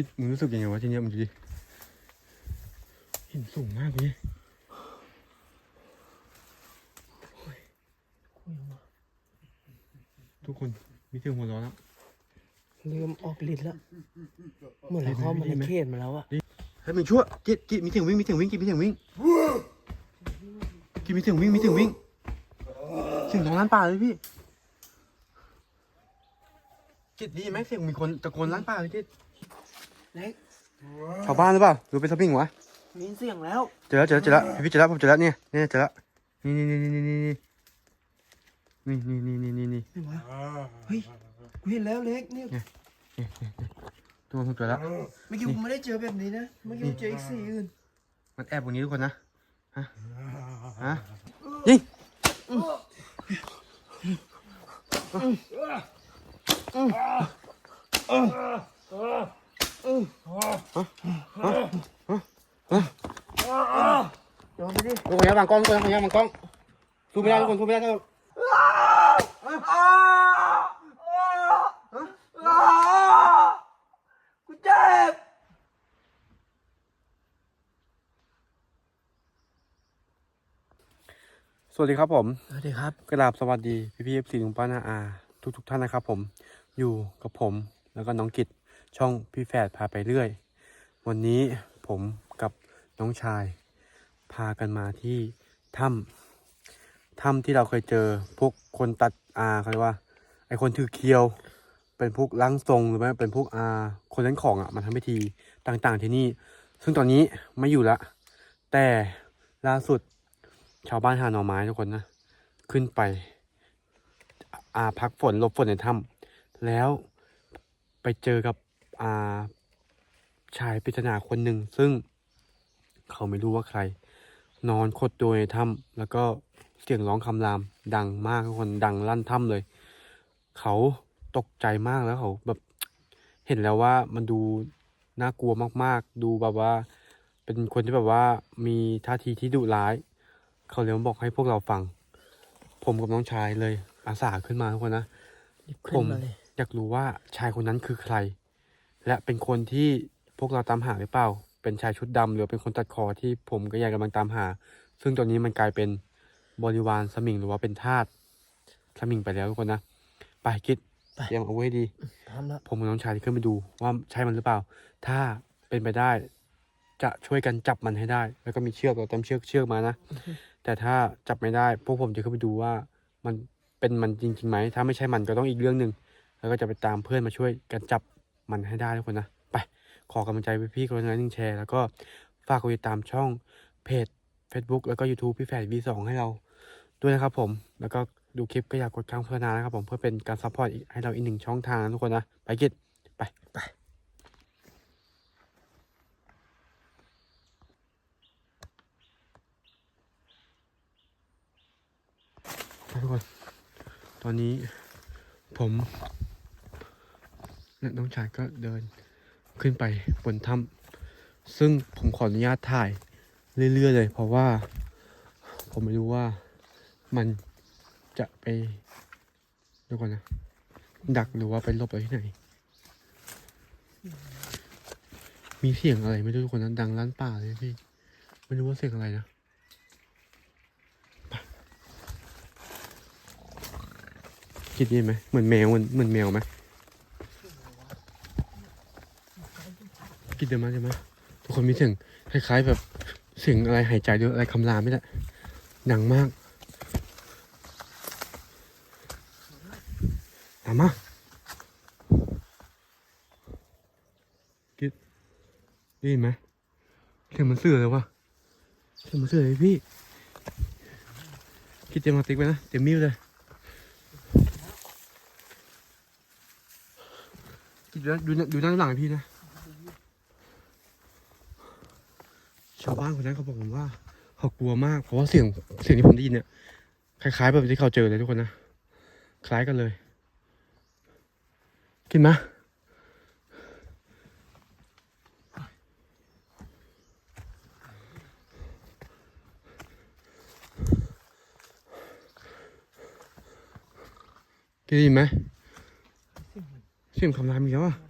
คิดมึงรู้สึกยังไงวะทีเนี้ยมึงดูดิเห็นสูงมากเลยทุกคนมีเสียงหัวเราะแล้วเริ่มออกฤทธิ์แล้วเหมือนเราเข้ามาในเขตมาแล้วอะเฮ้ยมึงชั่วกิดกิดมีเสียงวิ่งมีเสียงวิ่งกิดมีเสียงวิ่งกิดมีเสียงวิ่งมีเสียงวิ่งเสียงร้องล้านป่าเลยพี่กิดดีไหมเสียงมีคนตะโกนล้านป่าเลยกิด เล็กชาวบ้านหรือเปล่าหรือเป็นสปริงวะมีเสียงแล้ว เจอแล้วเจอแล้วเจอแล้วพี่เจอแล้วผมเจอแล้วเนี่ยเนี่ยเจอแล้วนี่นี่นี่นี่นี่นี่นี่นี่นี่นี่นี่เห็นวะเฮ้ยกูเห็นแล้วเล็กเนี่ยทุกคนผมเจอแล้วเมื่อกี้กูไม่ได้เจอแบบนี้นะเมื่อกี้กูเจออีกสีอื่นมันแอบตรงนี้ทุกคนนะฮะฮะยิงยอมไปดิ ทุกคนอย่าวางกล้องทุกคนอย่าวางกล้องสู้ไม่ได้ทุกคนสู้ไม่ได้ทุกคนกูเจ็บสวัสดีครับผมสวัสดีครับกราบสวัสดีพี่พีเอฟซีลุงป้านาอาทุกทุกๆท่านนะครับผมอยู่กับผมแล้วก็น้องกิจ ช่องพี่แฝดพาไปเรื่อย วันนี้ผมกับน้องชาย พากันมาที่ถ้ำถ้ำที่เราเคยเจอพวกคนตัดอาเขาเรียกว่า ไอคนถือเคียว เป็นพวกล้างทรงหรือไม่เป็นพวกอาคนเล่นของอะมาทำพิธีต่างๆที่นี่ ซึ่งตอนนี้ไม่อยู่ละ แต่ล่าสุดชาวบ้านหาหน่อไม้ทุกคนนะ ขึ้นไป อาพักฝนหลบฝนในถ้ำแล้วไปเจอกับ ชายปริศนาคนหนึ่งซึ่งเขาไม่รู้ว่าใคร นอนขดตัวในถ้ำแล้วก็เสียงร้องคำรามดังมากทุกคนดังลั่นถ้ำเลย เขาตกใจมากแล้วเขาแบบเห็นแล้วว่ามันดูน่ากลัวมากๆ ดูแบบว่า เป็นคนที่แบบว่ามีท่าทีที่ดุร้าย เขาเลยมาบอกให้พวกเราฟัง ผมกับน้องชายเลยอาสาขึ้นมาทุกคนนะขึ้ผนมมาเลยอยากรู้ว่าชายคนนั้นคือใคร และเป็นคนที่พวกเราตามหาหรือเปล่า เป็นชายชุดดำหรือเป็นคนตัดคอที่ผมกับยายกำลังตามหา ซึ่งตอนนี้มันกลายเป็นบริวารสมิงหรือว่าเป็นทาสสมิงไปแล้วทุกคนนะ ไปคิดไป เตรียมเอาไว้ให้ดี ทำแล้วผมกับน้องชายจะขึ้นไปดูว่าใช่มันหรือเปล่า ถ้าเป็นไปได้ จะช่วยกันจับมันให้ได้ แล้วก็มีเชือกเราเต็มเชือกเชือกมานะ แต่ถ้าจับไม่ได้ พวกผมจะขึ้นไปดูว่า มันเป็นมันจริงๆไหม ถ้าไม่ใช่มันก็ต้องอีกเรื่องหนึ่ง แล้วก็จะไปตามเพื่อนมาช่วยกันจับ มันให้ได้ทุกคนนะ ไป ขอกำลังใจพี่ๆคนละหนึ่งแชร์ แล้วก็ฝากกดติดตามช่องเพจ Facebook แล้วก็ YouTube พี่แฝด V2 ให้เราด้วยนะครับผม แล้วก็ดูคลิปก็อยากกดข้างโฆษณานะครับผมเพื่อเป็นการซัพพอร์ตให้เราอีกหนึ่งช่องทางนะทุกคนนะ ไปกิจไปไปครับทุกคน ตอนนี้ผม และน้องชายก็เดินขึ้นไปบนถ้ำซึ่งผมขออนุญาตถ่ายเรื่อยๆเลย เพราะว่าผมไม่รู้ว่ามันจะไปเดี๋ยวก่อนนะ ดักหรือว่าไปลบอะไรที่ไหน มีเสียงอะไรไม่รู้ทุกคนนะดังลั่นป่าเลยพี่ ไม่รู้ว่าเสียงอะไรนะคิดดีไหมเหมือนแมวเหมือนแมวไหม คิดเดินมาใช่ไหมทุกคนมีเสียงคล้ายๆ แบบเสียงอะไรหายใจด้วยอะไรคำรามไม่ได้ดังมากตามมาคิดได้ยินไหมเสียงมันเสื่อเลยวะเสียงมันเสื่อเลยพี่คิดเตรียมมาติ๊กไว้นะเตรียมมีดเลยดูนดูดูด้านหลังพี่นะาวบ้านคนนั้นเขาบอกผมว่าเขากลัวมากเพราะว่าเสียงเสียงที่ผมได้ยินเนี่ยคล้ายๆแบบที่เขาเจอเลยทุกคนนะคล้ายกันเลย กินไหมกินได้ยินไหมเสียงคำรามอีกแล้วอะ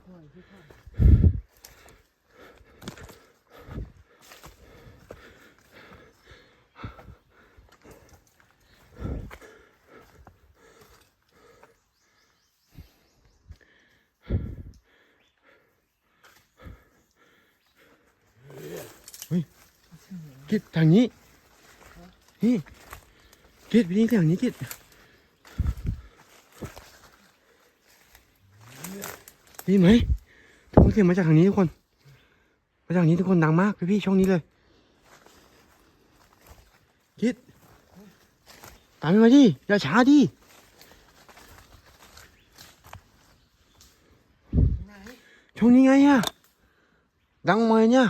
กิดทางนี้ นี่กิดไปนี่ทางนี้กิดได้ไหมทุกคนเสียงมาจากทางนี้ทุกคน มาจากทางนี้ทุกคนดังมากพี่พี่ช่องนี้เลยกิดตามมาดิอย่าช้าดิช่องนี้ไงอะดังมาเนี่ย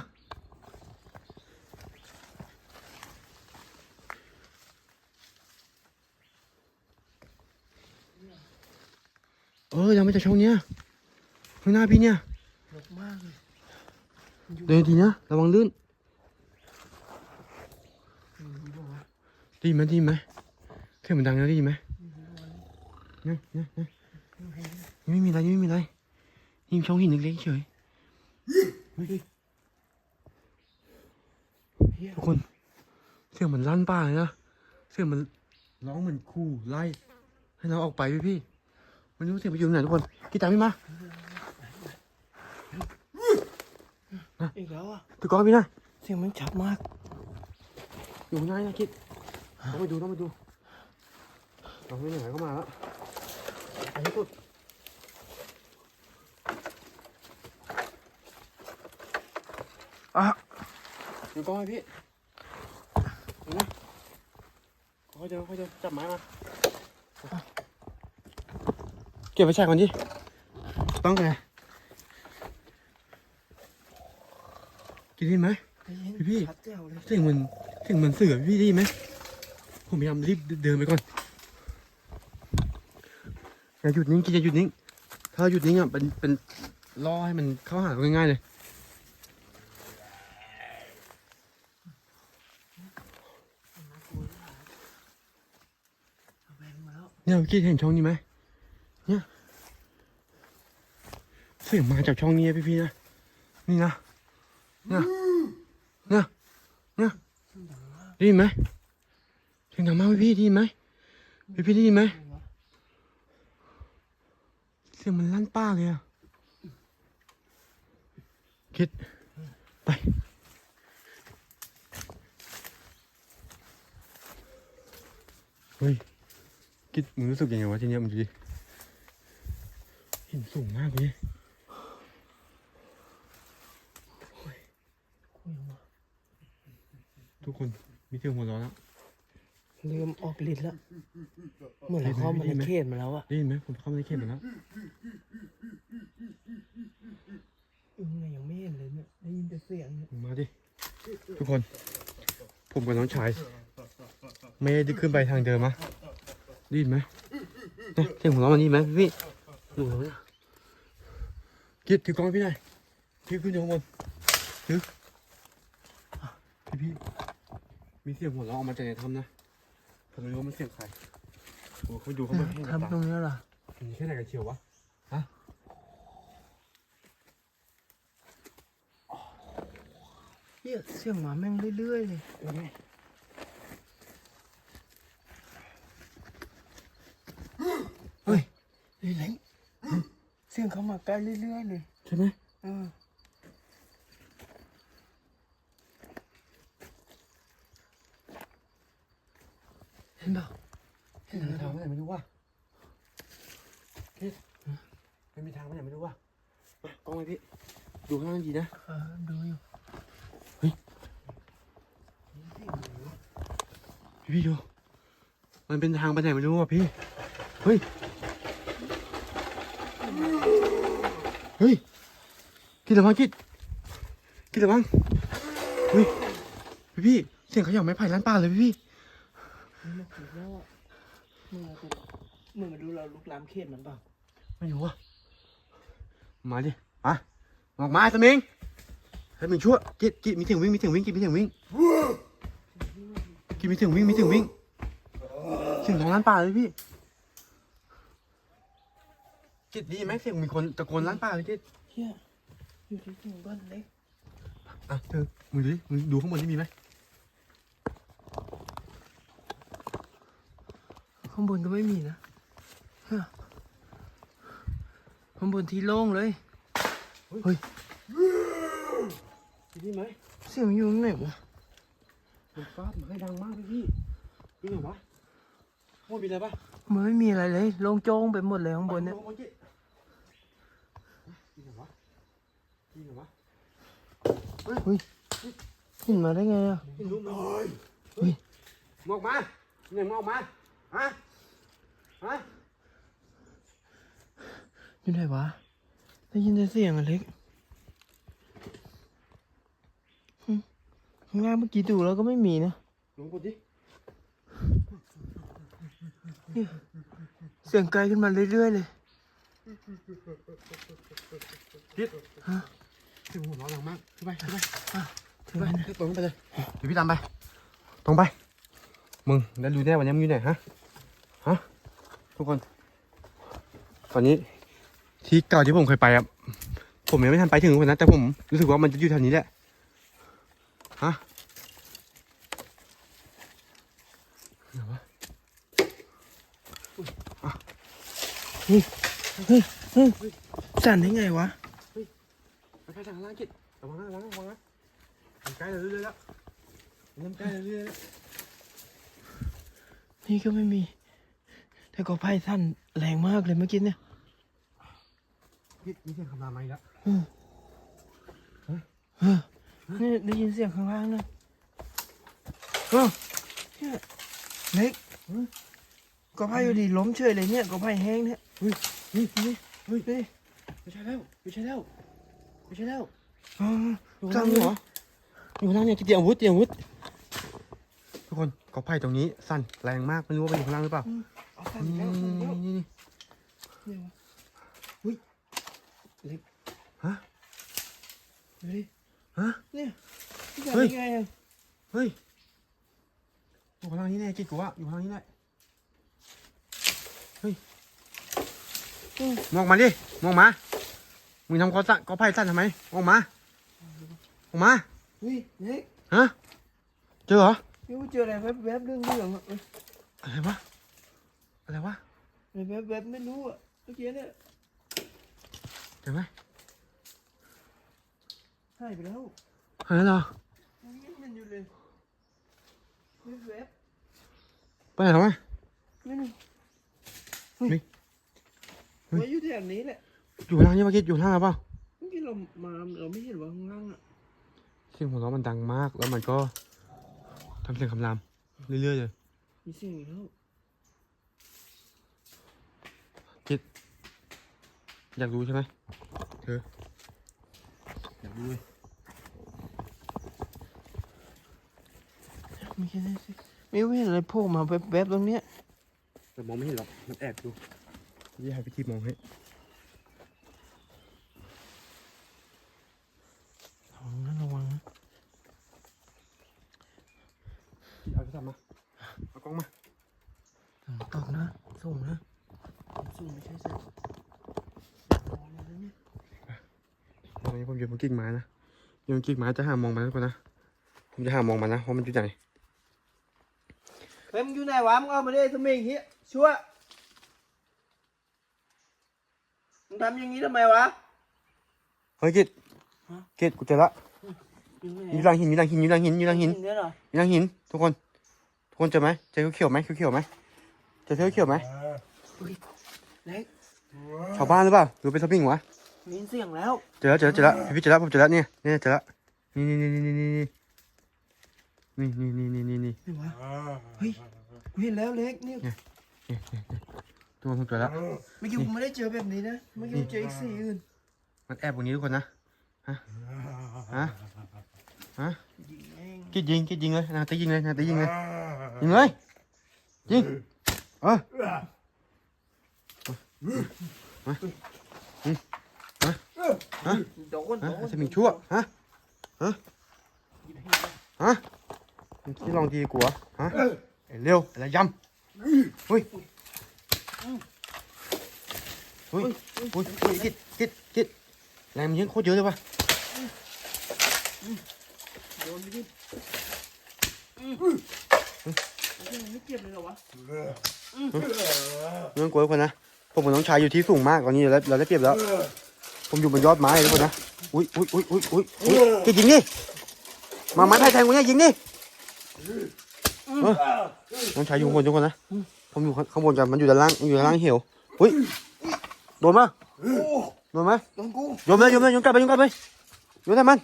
ออยังไม่จากช่องเนี้ยข้างหน้าพี่เนี่ยรกมากเลยมันอยู่เดินดีนะระวังลื่นมันอยู่บอกว่าได้ยินไหมได้ยินไหมเสียงมันดังนะได้ยินไหมเนี่ยเนี่ยเนี่ยไม่มีอะไรไม่มีอะไรนี่ช่องหินเล็กๆเฉยเฮ้ยเฮียทุกคนเสียงเหมือนลั่นป่าเลยนะเสียงมันร้องเหมือนขู่ไล่ให้เราออกไปพี่พี่ ๆไม่รู้เสียงไปอยู่ไหนทุกคนกี่ตามพี่มาอีกแล้วอะตะกอนพี่นะเสียงมันชัดมาก อยู่ง่ายนะคิดต้องไปดูต้องไปดูเราไม่ไหนก็มาแล้วไปให้สุดอะดูกล้องให้พี่เห็นไหมค่อยเดินค่อยเดินจับไม้มาเก็บไปแช่ก่อนดิต้องไงกินได้ไหมได้ยินพี่ชัดแจ๋วเลยเสียงเหมือนเสียงเหมือนเสือพี่ได้ยินไหมผมพยายามรีบเดินไปก่อนอย่าหยุดนิ่งกินอย่าหยุดนิ่งถ้าหยุดนิ่งอะเป็นเป็นล่อให้มันเข้าหาเราง่ายๆเลยน่ากลัวมากเอาแบงมาแล้วเนี่ยพี่คิดเห็นช่องนี้ไหม เนี่ยเสียงมาจากช่องนี้พี่ๆนะ นี่นะเนี่ยเนี่ยเนี่ยได้ยินไหมเสียงดังมากพี่ๆได้ยินไหมพี่ๆได้ยินไหมเสียงมันลั่นป้าเลยอะคิดไปเฮ้ยคิดมึงรู้สึกยังไงวะทีเนี้ยมึงดูดิ หินสูงมากเลยคุยออกมาทุกคนมีเสียงหัวเราะแล้ว เริ่มออกฤทธิ์แล้ว เหมือนเราเข้ามาในเขตมาแล้วอะได้ยินไหมผมเข้ามาในเขตมาแล้วอึ้งเลยยังไม่เห็นเลยเนี่ยได้ยินแต่เสียงเนี่ยมึงมาดิทุกคน ผมกับน้องชาย ไม่ได้ขึ้นไปทางเดิมมะได้ยินไหมเนี่ยเสียงหัวเราะมันนี่ไหมพี่ ดูแล้วเนี่ยคิดถือกล้องพี่หน่อยพี่ขึ้นอยู่ข้างบนถือพี่พี่มีเสียงหัวเราะออกมาจากในถ้ำนะผมไม่รู้ว่ามันเสียงใครโอ้เขาดูเขาไม่ให้กับทำตตารงนี้เหรอมีแค่ไหนกันเชียววะฮะเฮียเสียงหมาแม่งเรื่อยๆเลยเดี๋ยวนี้เฮ้ยเฮ้ยเล้งเสียงเขามาใกล้เรื่อยๆเลยใช่ไหมเออเห็นเปล่าเห็นมีอะไรทางเปไปล่าไหนไม่รู้ว่ะพี่ไม่มีทางไปไหนไม่รู้ว่ะมากล้องไว้พี่ ดูข้างล่างดีนะเออดูอยู่พี่พี่ดู มันเป็นทางไปไหนไม่รู้ว่ะพี่ เฮ้ย เฮ้ยกินระวังกินกินระวังเฮ้ยพี่พี่เสียงเขย่าไม้ไผ่ร้านป้าเลยพี่พี่มันมาถึงแล้วอะมึงมาเป็นมึงมาดูเราลุกล้ำเขตมันเปล่าไม่รู้อะมาดิมาออกมาสมิงให้มึงชั่วกิดกิดมีเสียงวิ่งมีเสียงวิ่งกิดมีเสียงวิ่งกิดมีเสียงวิ่งมีเสียงวิ่งเสียงของร้านป่าเลยพี่ กิดดีไหมเสียงมีคนตะโกนร้านป่าเลยกิดเฮียอยู่ที่ถึงบ้านเล็กอะเธอมึงดูดิมึงดูข้างบนนี่มีไหมข้างบนก็ไม่มีนะเฮ้ยข้างบนที่โล่งเลยกิดดีไหมเสีสียงอยู่ตรงไหนวะมันฟาดไม้ดังมากพี่พี่นี่ไงวะโอ้ยมีอะไรปะมันไม่มีอะไรเลยโลงโจ้งไปหมดเลยข้างบนเนี่ย โอ้ยนี่ไงวะ นี่ไงวะขึ้นมาได้ไงอะไม่รู้เลยเฮ้ยมงออกมาเนี่ยมงออกมาฮะฮะอยู่ไหนวะได้ยินแต่เสียงอะเล็กหึข้างล่างเมื่อกี้ดูแล้วก็ไม่มีนะลงกดดิเสียงไกลขึ้นมาเรื่อยๆเลยพิษเสี ยงหัวเราะดังมากขึ้นไปขึ้นไปถึงไหนนะตรงไปเลยเดี๋ยวพี่ตามไป ตรงไป มึงแล้วรู้แน่วันนี้มึงอยู่ไหนฮะ ฮะ ทุกคน ตอนนี้ที่เก่าที่ผมเคยไปอะผมยังไม่ทันไปถึงวันนั้นแต่ผมรู้สึกว่ามันจะอยู่แถวนี้แหละ ฮะไหนวะสั่นได้ไงวะ ไปไปทางล่างกิดระวังนะระวังนะระวังนะมันใกล้เราเรื่อยๆแล้วมันเริ่มใกล้เราเรื่อยๆแล้วนี่ก็ไม่มี แต่ก็ไพ่สั้นแรงมากเลยเมื่อกี้เนี่ยพี่มีเสียงคำรามมาอีกแล้วเออนี่ได้ยินเสียงข้างล่างนะเออเนี่ยเล็กก็ไพ่อยู่ดีล้มเฉยเลยเนี่ยก็ไพ่แห้งเนี่ยนี่นี่เฮ้ยเฮ้ยไม่ใช่แล้วไม่ใช่แล้ว ไม่ใช่แล้วอ๋ออยู่ข้างล่างนี่เหรออยู่ข้างล่างเนี่ยเตรียมอาวุธเตรียมอาวุธทุกคนกอไผ่ตรงนี้สั่นแรงมากไม่รู้ว่าไปอยู่ข้างล่างหรือเปล่าเอาสั่นนี่แล้วสั่นแล้วนี่นี่เนี่ยวะอุ้ยเล็กฮะดูดิฮะเนี่ยพี่เฮ้สั่นยได้ไงอะเฮ้ยอยู่ข้างล่างนี่แน่กิดกูว่าอยู่ข้างล่างนี่แน่เฮ้ยมองมาดิมองมา มึงทำกอสั่นกอไผ่สั่นทำไมมองมา ออกมาอุ้ยเล็กฮะ เจอเหรอพี่ว่าเจออะไรแวบๆเรื่องเรื่องๆอะเอ้ยอะไรวะ อะไรวะ อะไรแวบๆไม่รู้อะเมื่อกี้เนี่ยเจอไหมหายไปแล้วหายแล้วเหรอยังมันอยู่เลยแวบไปไหนแล้ววะๆไม่รู้เฮ้ยเฮ้ยเฮ้ยไว้อยู่แถวนี้แหละ อยู่ข้างล่างนี่เมื่อกี้อยู่ข้างล่างหรือเปล่าเมื่อกี้เรามาเราไม่เห็นว่าข้างล่างอะเสียงหัวเราะมันดังมาก แล้วมันก็ทำเสียงคำรามเรื่อยๆเลย มีเสียงอีกแล้วอยากรู้ใช่ไหมเธออยากรู้เลยไม่ใช่ได้สิไม่รู้เห็นอะไรโผล่มาแวบๆตรงเนี้ยแต่มองไม่เห็นหรอกมันแอบดูยี่ให้พิธีมองให้ ระวังนะระวังนะ เอาโทรศัพท์มา เอากล้องมาตอบนะ ส่งนะ ส่งไม่ใช่สิรอเลยนะเนี่ยตอนนี้ผมอยู่บนกิ่งไม้นะอยู่บนกิ่งไม้จะหามองมันทุกคนนะ ผมจะหามองมันนะว่ามันอยู่ไหนเฮ้ยมึงอยู่ไหนวะ มึงเอามาได้สมิงเฮียชั่ว มึงทำอย่างนี้ทำไมวะ เฮ้ยกิดฮะกิดกูเจอละอยู่ไหนอยู่หลังหินอยู่หลังหินอยู่หลังหินอยู่หลังหินเนี่ยเหรออยู่หลังหินทุกคนทุก คนเจอไหมเจอเขียวๆไหมเขียวๆไหมเจอเธอเขียวๆไหมเล็กชาวบ้านหรือเปล่าหรือเป็นสปริงวะมีเสียงแล้วเจอแล้วเจอแล้วเจอแล้วพี่เจอแล้วผมเจอแล้วเนี่ยเนี่ยเจอแล้วนี่นี่นี่นี่นี่นี่นี่นี่นี่นี่นี่นี่ไหนวะเฮ้ยกูเห็นแล้วเล็กเนี่ยทุกคนผมเจอแล้วเมื่อกี้กูไม่ได้เจอแบบนี้นะเมื่อกี้กูเจออีกสีอื่นมันแอบตรงนี้ทุกคนนะฮะฮะฮะ cái viên cái viên ơi nào tí viên lên nào tí viên lên viên ơi. À. Viên ơ ừ. ờ. dạ. ờ. ờ. ừ. hả? Sao mình chua? Hả? Hả? Hả? Cái lòng gì của hả? Ừ. Liêu là dăm. Ui. Ui. Ui. Ui. Kít kít kít. Làm những khó chữ thôi ba ไม่เจ็บเลยเหรอวะไม่ต้องกลัวทุกคนนะผมกับน้องชายอยู่ที่สูงมากตอนนี้เราได้เราได้เปรียบแล้ว ผมอยู่บนยอดไม้เลยทุกคนนะอุ้ยอุ้ยอุ้ยอุ้ยอุ้ยอุ้ยกิดยิงดิมมาไม้ไผ่แทงกูเนี่ยยิงดิเออน้องชายอยู่ข้างบนทุกคนนะผมอยู่ข้างบนกันมันอยู่ด้านล่างมันอยู่ด้านล่างเหี่ยวเฮ้ยโดนปะโอ้โดนไหมโดนกูโยนเลยโยนเลยโยนกลับไปโยนกลับไปโยนให้มัน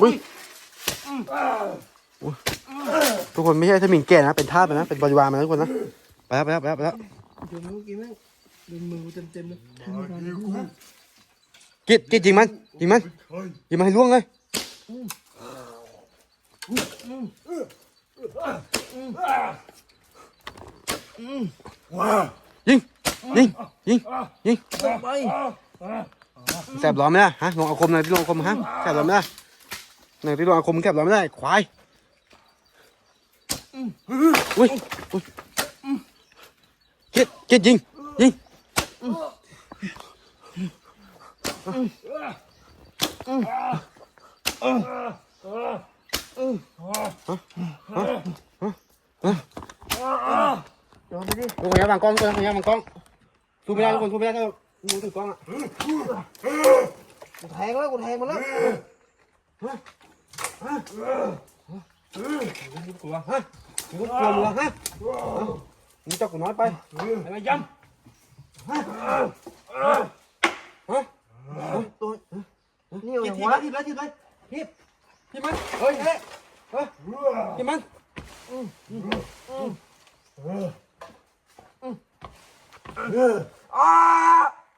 อุ้ยอุ๊ยทุกคนไม่ใช่สมิงแก่นะ เป็นทาสมันนะ เป็นบริวารมันนะทุกคนนะ ไปแล้วไปแล้วไปแล้วไปแล้วโดนเมื่อกี้แม่งโดนมือกูเต็มๆเลยกิดกิดยิงมันยิงมันยิงมันให้ล่วงเลยยิงยิงยิงยิงไปแสบร้อนไหมล่ะฮะลองเอาคมหน่อยพี่ลองเอาคมฮะแสบร้อนไหมล่ะ ไหนพี่ลองเอาคมแสบร้อนไม่ได้ ควายอุ้ยอุ้ยกิดกิดยิง ยิงโดนไปดิทุกคนอย่าวางกล้องทุกคนอย่าวางกล้องสู้ไม่ได้ทุกคนสู้ไม่ได้ถ้ามือถือกล้องอะกูแทงแล้วกูแทงมันแล้วมึง กลัวฮะมึงกลัวมึงฮะมึงเจ้ากูน้อยไปอะไรย้ำฮะฮะตัวนี่เอาบหัวทีบเลยทีบเลยทีบทีบมันเฮ้ยเฮ้ยเฮ้ยทีบมันอ้า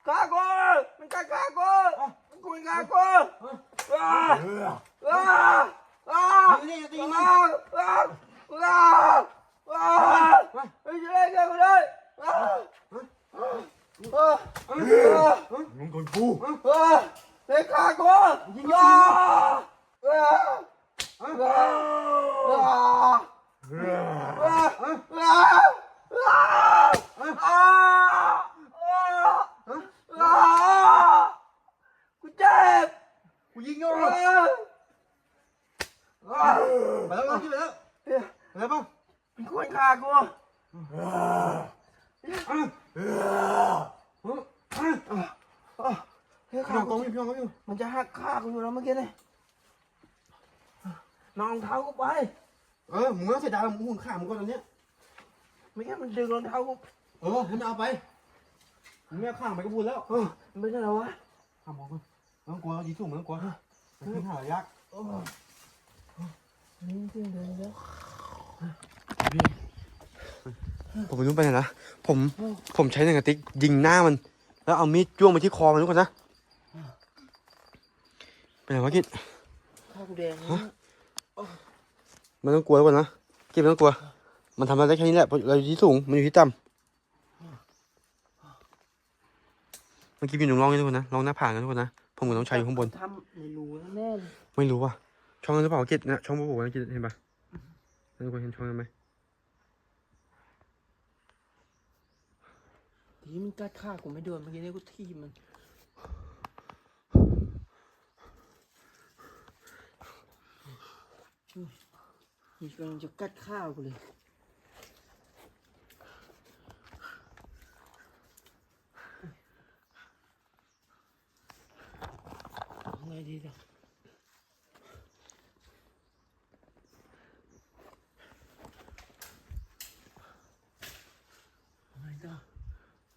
ฆ่ากูมันฆ่าฆ่ากูมันกูฆ่ากู อ้าอ้าอ้าตีนี่ตีอ้ามันอ้าอ้าอ้าไม่ใช่เลยกูเลยอ้าอ้าอ้ามึงคนกูอ้าเด็กฆ่ากูอ้าอ้าอ้าอ้าอ้า กูเจ็บ กูยิงโย่ เออ ไปแล้วทีบไปแล้วไปแล้วป่ะ มันควรฆ่ากูเฮ้ย พี่ ฆ่า น้องกล้ กู องอยู่พี่น้องกล้องอยู่ มันจะหักฆ่ากูอยู่แล้วเมื่อกี้เลยน้องเท้ากูไป เออมึงไม่ต้องเสียดายมึงหุ่นขามึงก่อนตอนเนี้ย ไม่งั้นมันดึง รองเท้ากูเออให้มันเอาไปมึงไม่เอาข้างไปก็พูดแล้วเออมันเป็นอะไรวะทำมองกันไม่ต้องกลัวเราดีสู้ไม่ต้องกลัวมันขึ้นหายากโอ้นี่จริงเลยแล้วผมไม่รู้ไปไหนนะ ผม ผมใช้หนังกระติกยิงหน้ามัน แล้วเอามีดจ้วงไปที่คอมันทุกคนนะเป็นไงวะกิดฆ่ากูแดงนะไม่ต้องกลัวทุกคนนะกิดไม่ต้องกลัว มันทำอะไรได้แค่นี้แหละเพราะเราอยู่ที่สูง มันอยู่ที่ต่ำเมื่อกี้พี่หนุ่มร้องให้ทุกคนนะร้องหน้าผากกันทุกคนนะ ผมกับน้องชายอยู่ข้างบน ทำในรูแน่เลยไม่รู้ว่ะ ช่องนั้นหรือเปล่ากิดนะช่องโบโบนะกิดเห็นปะทุกคนเห็นช่องนั้นไหมทีมันกัดฆ่ากูไม่โดนเมื่อกี้เนี่ยกูทีบมันมีกำลังจะกัดข้าวกูเลย เอาไงดีล่ะเอาไงต่อ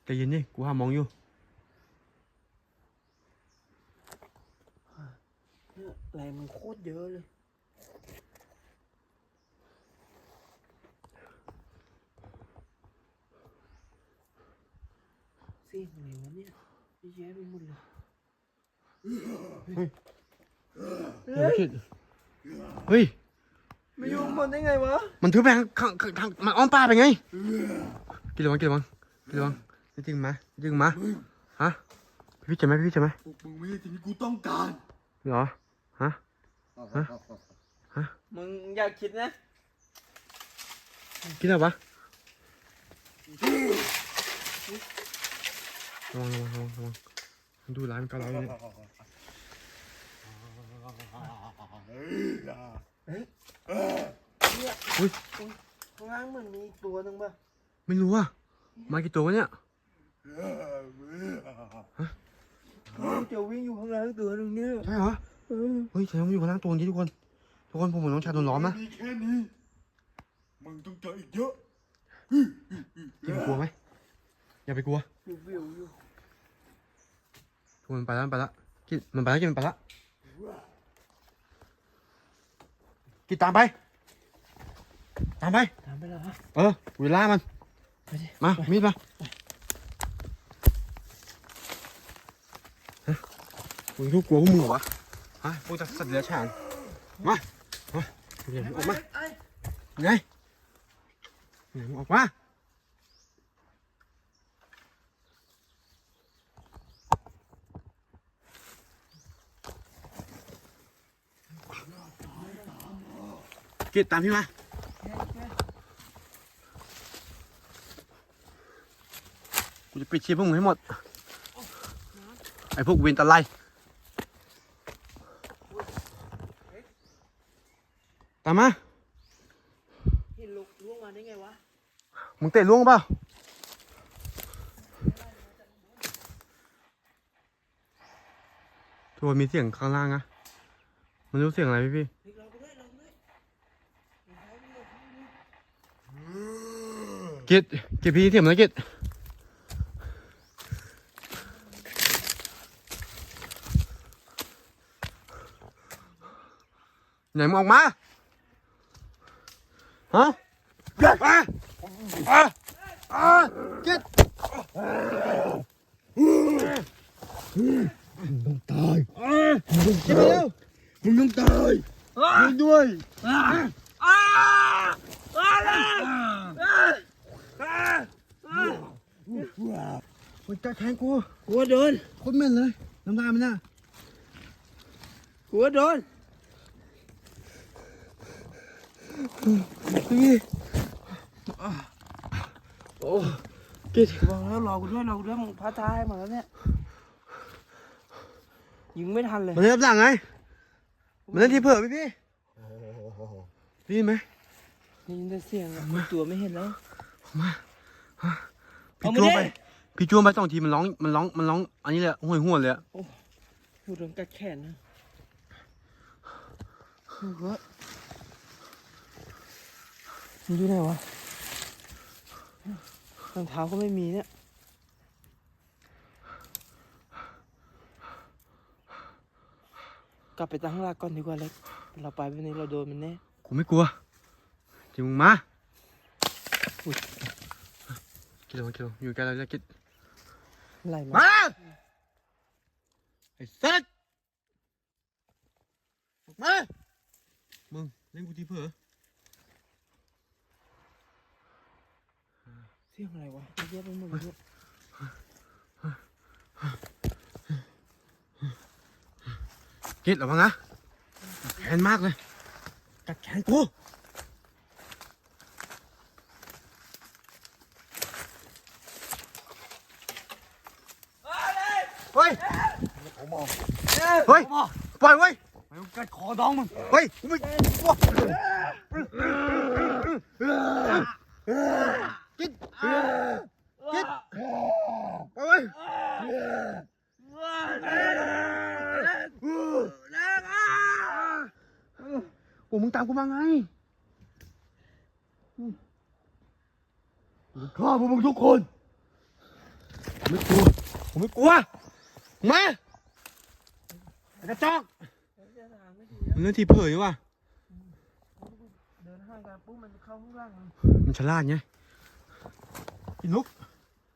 ใจเย็นดิกูหาม องอยู่เนี่ยแรงมันโคตรเยอะเลยเสียงอะไรวะเนี่ยเยอะแยะไปหมดเลยเฮ้ยกิดเฮ้ยไม่ยุ่งหมดได้ไงวะมันถือแบงข้างข้างทางมาอ้อมป่าไปไงกินระวังกินระวังกินระวังนี่จริงไหมจริงไหมฮะพี่เจ็บไหมพี่เจ็บไหมพวกมึงไม่ใช่สิ่งที่กูต้องการเหรอฮะมึงอยากคิดนะกินอะไรวะระวังระวังระวังระวังมัน ดูร้ายมันก็ร้ายอยู่เนี่ยอุ้ยข้างล่างเหมือนมีอีกตัวหนึ่งป่ะไม่รู้อะมากี่ตัววะเนี่ยจะวิ่งอยู่ข้างล่างตัวหนึงเนี่ยใช่เหรอเออเฮ้ยแสดงว่ามันอยู่ข้างล่างตัวนี้ทุกคนทุกคนผมเหมือนน้องชายโดนล้อมนะมีแค่นี้มึงต้องเจออีกเยอะกินกลัวไหมอย่าไปกลัว วิววิวอยู่ ทุกคน มันไปแล้วมันไปแล้วกินมันไปแล้วกินมันไปแล้วกินตามไป ตามไป ตามไปแล้วฮะเออเวลามัน ไปดิมา มีดมาฮะมึงทุกกลัวพวกมึงเหรอวะฮะพวกสัตว์เดรัจฉานมามาเดี๋ยวมึงออกมาไอ้ไงเดี๋ยวมึงออกมา กิดตามพี่มากูจะปิดชีพพวกมึงให้หมด ไอ้พวกเวนตะไลตามมาเห็นลุกล่วงมาได้ไงวะ มึงเตะล่วงเปล่าทุกคนมีเสียงข้างล่างนะมันรู้เสียงอะไรพี่พี่ เฮ้ยเราไปด้วยเราไปด้วย กิดกิดพี่เสียงนะกิดไหนมึงออกมา ฮะมาอะอะกิดตายกิดไปเร็วมึงต้องตายมึงด้วย มันจะแทงกูกลัวโดนโคตรแม่นเลยน้ำลายมันน่ะกลัวโดนนี่โอ้กิดบอกแล้วรอกูด้วยรอกูด้วยมึงพาท้ายมาแล้วเนี่ยยิงไม่ทันเลยมันเล่นรับหลังไงมันเล่นที่เผื่อพี่พี่ได้ยินไหมได้ยินแต่เสียงอะตัวไม่เห็นแล้วพี่เอา มาจ้วงดิไป พี่จ้วงไปสองทีมันร้องมันร้องมันร้อง อันนี้เลยอะห่วยห่วยเลยอะหูโดนกัดแขนนะโอ้โหมันอยู่ไหนวะรองเท้าก็ไม่มีเนี่ยกลับไปตั้งหลักก่อนดีกว่าเล็ก เราไปวันนี้เราโดนมันแน่กูไม่กลัวจิมึงมาอุ๊ย กิโลกิโลอยู่กล้เราแล้วกิดไล่มา ไอ้สัตว์ออกมา มึงเล่นกูทีเผื่อเสียงอะไรวะเยอะไปหมดเลยกิดหระวังนะแขนมากเลยกัดแขนกู เฮ้ย เฮ้ยปล่อยเว้ยมึงกัดคอน้องมึงเฮ้ยกูไม่กลัวกิดกิดไปเว้ยโอ้มึงตามกูมาไง ฆ่าพวกมึงทุกคน ผมไม่กลัว ผมไม่กลัว มาไอ้กระจอกมันเล่นทีเผยว่ะ เดินห่างกันปุ๊บมันเข้าข้างล่าง เลยมันฉลาดไงกินลุก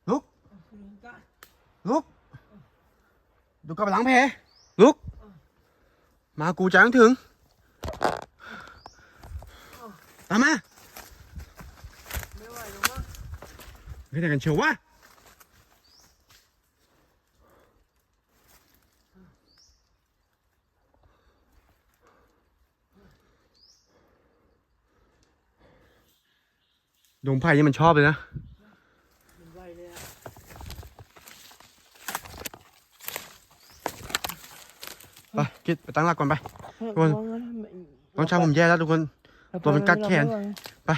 ลุกลุกดูกลับไปล้างแผลลุก มากูจะยังถึง ตามมา ไม่ไหวแล้วมั้ง ไม่ได้กันเชียววะดงไผ่นี่มันชอบเลยนะมันไหวเลยอะไปกิดไปตั้งหลักก่อนไปทุกคนระวังนะน้องชายผมแย่แล้วทุกคนเราไปตัวมันกัดแขนเราไปไป